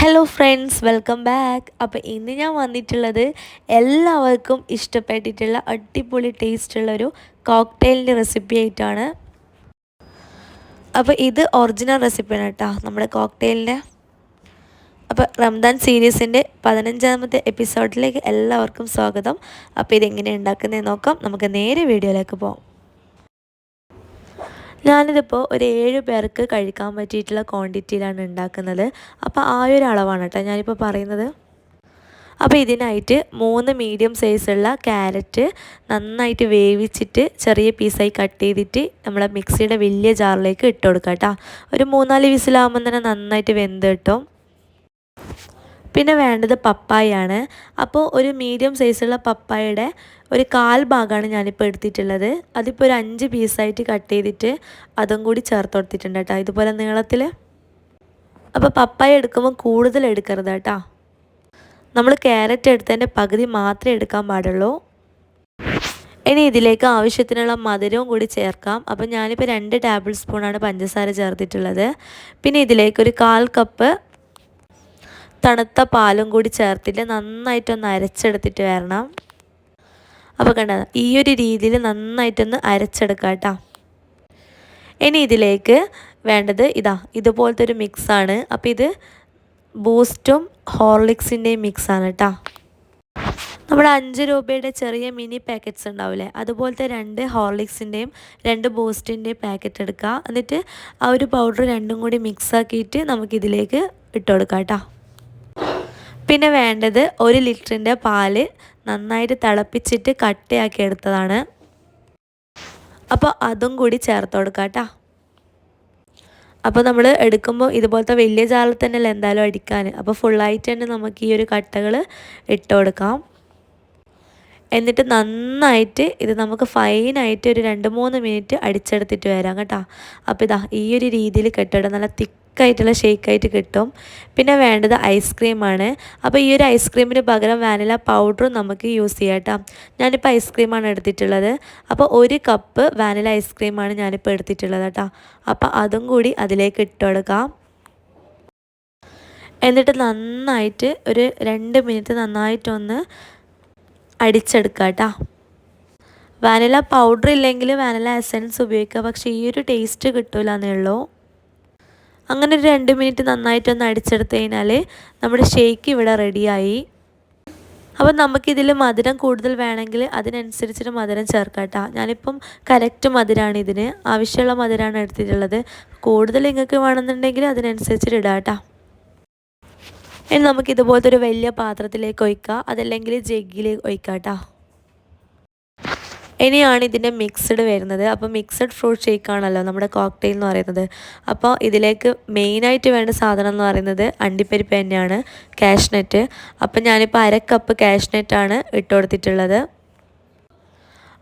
Hello friends welcome back അപ്പോൾ ഇന്ന് ഞാൻ വന്നിട്ടുള്ളത് എല്ലാവർക്കും ഇഷ്ടപ്പെട്ടിട്ടുള്ള അടിപൊളി ടേസ്റ്റുള്ള ഒരു കോക്ടെയിലിന്റെ റെസിപ്പി ആയിട്ടാണ്. അപ്പോൾ ഇത് ഒറിജിനൽ റെസിപ്പിയാണ് കേട്ടോ നമ്മുടെ കോക്ടെയിലിന്റെ അപ്പോൾ റംദാൻ സീരീസിന്റെ പതിനഞ്ചാമത്തെ എപ്പിസോഡിലേക്ക് എല്ലാവർക്കും സ്വാഗതം. അപ്പോൾ ഇതെങ്ങനെ ഉണ്ടാക്കുന്നതെന്ന് നോക്കാം. നമുക്ക് നേരെ വീഡിയോയിലേക്ക് പോകാം ഞാനിതിപ്പോൾ ഒരു ഏഴ് പേർക്ക് കഴിക്കാൻ പറ്റിയിട്ടുള്ള ക്വാണ്ടിറ്റിയിലാണ് ഉണ്ടാക്കുന്നത്. അപ്പോൾ ആ ഒരു അളവാണ് കേട്ടോ ഞാനിപ്പോൾ പറയുന്നത്. അപ്പോൾ ഇതിനായിട്ട് മൂന്ന് മീഡിയം സൈസുള്ള ക്യാരറ്റ് നന്നായിട്ട് വേവിച്ചിട്ട് ചെറിയ പീസായി കട്ട് ചെയ്തിട്ട് നമ്മളെ മിക്സിയുടെ വലിയ ജാറിലേക്ക് ഇട്ട് കൊടുക്കാം കേട്ടോ. ഒരു മൂന്നാൽ വിസിലാകുമ്പോൾ തന്നെ നന്നായിട്ട് വെന്ത് കിട്ടും. പിന്നെ വേണ്ടത് പപ്പായാണ്. അപ്പോൾ ഒരു മീഡിയം സൈസുള്ള പപ്പായയുടെ ഒരു കാൽ ഭാഗമാണ് ഞാനിപ്പോൾ എടുത്തിട്ടുള്ളത്. അതിപ്പോൾ ഒരു അഞ്ച് പീസായിട്ട് കട്ട് ചെയ്തിട്ട് അതും കൂടി ചേർത്ത് കൊടുത്തിട്ടുണ്ട് കേട്ടോ. ഇതുപോലെ നീളത്തിൽ അപ്പോൾ പപ്പായ എടുക്കുമ്പോൾ കൂടുതൽ എടുക്കരുത് കേട്ടോ. നമ്മൾ ക്യാരറ്റ് എടുത്തതിന്റെ പകുതി മാത്രമേ എടുക്കാൻ പാടുള്ളൂ. ഇനി ഇതിലേക്ക് ആവശ്യത്തിനുള്ള മധുരവും കൂടി ചേർക്കാം. അപ്പം ഞാനിപ്പോൾ രണ്ട് ടേബിൾ സ്പൂണാണ് പഞ്ചസാര ചേർത്തിട്ടുള്ളത്. പിന്നെ ഇതിലേക്ക് ഒരു കാൽ കപ്പ് തണുത്ത പാലും കൂടി ചേർത്തിട്ട് നന്നായിട്ടൊന്ന് അരച്ചെടുത്തിട്ട് വരണം. അപ്പോൾ കണ്ടത് ഈ ഒരു രീതിയിൽ നന്നായിട്ടൊന്ന് അരച്ചെടുക്കാം കേട്ടോ. ഇനി ഇതിലേക്ക് വേണ്ടത് ഇതാ ഇതുപോലത്തെ ഒരു മിക്സാണ് അപ്പോൾ ഇത് ബൂസ്റ്റും ഹോർലിക്സിന്റെയും മിക്സാണ് കേട്ടോ. നമ്മുടെ അഞ്ച് രൂപയുടെ ചെറിയ മിനി പാക്കറ്റ്സ് ഉണ്ടാവില്ലേ? അതുപോലത്തെ രണ്ട് ഹോർലിക്സിന്റെയും രണ്ട് ബൂസ്റ്റിന്റെയും പാക്കറ്റ് എടുക്കുക എന്നിട്ട് ആ ഒരു പൗഡർ രണ്ടും കൂടി മിക്സ് ആക്കിയിട്ട് നമുക്കിതിലേക്ക് ഇട്ട് കൊടുക്കാം കേട്ടോ. പിന്നെ വേണ്ടത് ഒരു ലിറ്ററിന്റെ പാൽ നന്നായിട്ട് തിളപ്പിച്ചിട്ട് കട്ടയാക്കി എടുത്തതാണ്. അപ്പോൾ അതും കൂടി ചേർത്ത് കൊടുക്കാം കേട്ടോ അപ്പോൾ നമ്മൾ എടുക്കുമ്പോൾ ഇതുപോലത്തെ വലിയ ജാറിൽ എന്തായാലും അടിക്കാൻ അപ്പോൾ ഫുള്ളായിട്ട് തന്നെ നമുക്ക് ഈ ഒരു കട്ടകൾ ഇട്ട് കൊടുക്കാം. എന്നിട്ട് നന്നായിട്ട് ഇത് നമുക്ക് ഫൈനായിട്ട് ഒരു രണ്ട് മൂന്ന് മിനിറ്റ് അടിച്ചെടുത്തിട്ട് വരാം കേട്ടോ. അപ്പോൾ ഇതാ ഈ ഒരു രീതിയിൽ കെട്ടിടും നല്ല തിക്കായിട്ടുള്ള ഷേക്കായിട്ട് കിട്ടും. പിന്നെ വേണ്ടത് ഐസ്ക്രീമാണ് അപ്പോൾ ഈ ഒരു ഐസ്ക്രീമിന് പകരം വാനില പൗഡറും നമുക്ക് യൂസ് ചെയ്യാം കേട്ടോ. ഞാനിപ്പോൾ ഐസ്ക്രീമാണ് എടുത്തിട്ടുള്ളത്. അപ്പോൾ ഒരു കപ്പ് വാനില ഐസ്ക്രീമാണ് ഞാനിപ്പോൾ എടുത്തിട്ടുള്ളത് കേട്ടോ. അപ്പോൾ അതും കൂടി അതിലേക്ക് ഇട്ട് കൊടുക്കാം. എന്നിട്ട് നന്നായിട്ട് ഒരു രണ്ട് മിനിറ്റ് നന്നായിട്ടൊന്ന് അടിച്ചെടുക്കുക കേട്ടോ വാനില പൗഡർ ഇല്ലെങ്കിൽ വാനില എസൻസ് ഉപയോഗിക്കുക. പക്ഷേ ഈ ഒരു ടേസ്റ്റ് കിട്ടില്ല എന്നേ ഉള്ളൂ. അങ്ങനെ ഒരു രണ്ട് മിനിറ്റ് നന്നായിട്ടൊന്ന് അടിച്ചെടുത്ത് കഴിഞ്ഞാൽ നമ്മുടെ ഷേക്ക് ഇവിടെ റെഡിയായി അപ്പോൾ നമുക്കിതിൽ മധുരം കൂടുതൽ വേണമെങ്കിൽ അതിനനുസരിച്ചിട്ട് മധുരം ചേർക്കാം കേട്ടോ ഞാനിപ്പം കറക്റ്റ് മധുരമാണ് ഇതിന്. ആവശ്യമുള്ള മധുരമാണ് എടുത്തിട്ടുള്ളത്. കൂടുതൽ നിങ്ങൾക്ക് വേണമെന്നുണ്ടെങ്കിൽ അതിനനുസരിച്ചിട്ട് ഇടാം കേട്ടോ ഇനി നമുക്ക് ഇതുപോലത്തെ ഒരു വലിയ പാത്രത്തിലേക്ക് ഒഴിക്കാം അതല്ലെങ്കിൽ ജഗ്ഗിൽ ഒഴിക്കാം ഇനിയാണ് ഇതിന്റെ മിക്സ്ഡ് വരുന്നത്. അപ്പോൾ മിക്സഡ് ഫ്രൂട്ട് ഷേക്കാണല്ലോ നമ്മുടെ കോക്ടെയിൽ എന്ന് പറയുന്നത്. അപ്പോൾ ഇതിലേക്ക് മെയിനായിട്ട് വേണ്ട സാധനം എന്ന് പറയുന്നത് അണ്ടിപ്പരിപ്പ് തന്നെയാണ് കാഷ്നെറ്റ് അപ്പോൾ ഞാനിപ്പോൾ അര കപ്പ് കാഷ്നെറ്റാണ് ഇട്ട് കൊടുത്തിട്ടുള്ളത്.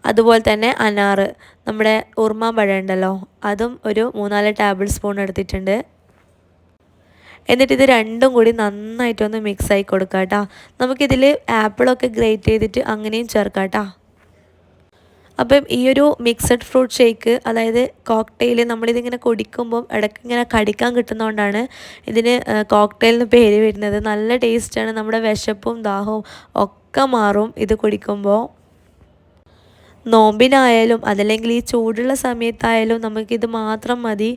അതുപോലെ തന്നെ അനാറ് നമ്മുടെ ഉറുമാമ്പഴം ഉണ്ടല്ലോ അതും ഒരു മൂന്നാൽ ടേബിൾ സ്പൂൺ എടുത്തിട്ടുണ്ട്. എന്നിട്ട് ഇത് രണ്ടും കൂടി നന്നായിട്ട് ഒന്ന് മിക്സ് ആയി കൊടുക്കാം കേട്ടോ നമുക്കിതിൽ ആപ്പിളൊക്കെ ഗ്രേറ്റ് ചെയ്തിട്ട് അങ്ങനെയും ചേർക്കാം കേട്ടോ അപ്പം ഈ ഒരു മിക്സഡ് ഫ്രൂട്ട് ഷേക്ക് അതായത് കോക്ടെയിൽ നമ്മളിതിങ്ങനെ കുടിക്കുമ്പം ഇടയ്ക്ക് ഇങ്ങനെ കടിക്കാൻ കിട്ടുന്നതുകൊണ്ടാണ് ഇതിന് എന്ന് പേര് വരുന്നത്. നല്ല ടേസ്റ്റാണ് നമ്മുടെ വിശപ്പും ദാഹവും ഒക്കെ മാറും ഇത് കുടിക്കുമ്പോൾ നോമ്പിനായാലും അതല്ലെങ്കിൽ ഈ ചൂടുള്ള സമയത്തായാലും നമുക്കിത് മാത്രം മതി.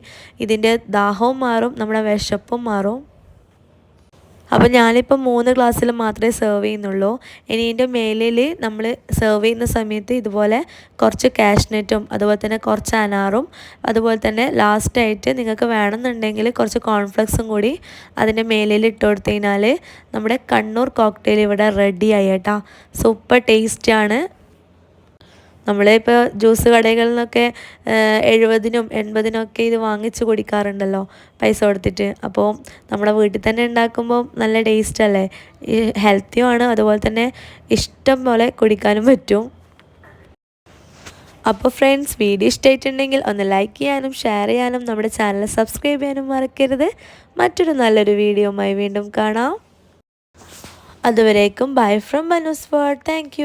ഇതിന്റെ ദാഹവും മാറും നമ്മുടെ വിശപ്പും മാറും. അപ്പോൾ ഞാനിപ്പോൾ മൂന്ന് ഗ്ലാസ്സിൽ മാത്രമേ സെർവ് ചെയ്യുന്നുള്ളൂ. ഇനി ഇതിന്റെ മേലിൽ നമ്മൾ സെർവ് ചെയ്യുന്ന സമയത്ത് ഇതുപോലെ കുറച്ച് കാഷ്നെറ്റും അതുപോലെ തന്നെ കുറച്ച് അനാറും അതുപോലെ തന്നെ ലാസ്റ്റായിട്ട് നിങ്ങൾക്ക് വേണമെന്നുണ്ടെങ്കിൽ കുറച്ച് കോൺഫ്ലെക്സും കൂടി അതിന്റെ മേലിൽ ഇട്ട് കൊടുത്തു കഴിഞ്ഞാൽ നമ്മുടെ കണ്ണൂർ കോക്ടെയിൽ ഇവിടെ റെഡി ആയി കേട്ടോ. സൂപ്പർ ടേസ്റ്റാണ് നമ്മളിപ്പോൾ ജ്യൂസ് കടകളിൽ നിന്നൊക്കെ എഴുപതിനും എൺപതിനും ഒക്കെ ഇത് വാങ്ങിച്ച് കുടിക്കാറുണ്ടല്ലോ പൈസ കൊടുത്തിട്ട്. അപ്പോൾ നമ്മുടെ വീട്ടിൽ തന്നെ ഉണ്ടാക്കുമ്പോൾ നല്ല ടേസ്റ്റ് അല്ലേ? ഹെൽത്തിയുമാണ് അതുപോലെ തന്നെ ഇഷ്ടം പോലെ കുടിക്കാനും പറ്റും. അപ്പോൾ ഫ്രണ്ട്സ് വീഡിയോ ഇഷ്ടമായിട്ടുണ്ടെങ്കിൽ ഒന്ന് ലൈക്ക് ചെയ്യാനും ഷെയർ ചെയ്യാനും നമ്മുടെ ചാനൽ സബ്സ്ക്രൈബ് ചെയ്യാനും മറക്കരുത്. മറ്റൊരു നല്ലൊരു വീഡിയോയുമായി വീണ്ടും കാണാം. അതുവരേക്കും bye from Manu's world thank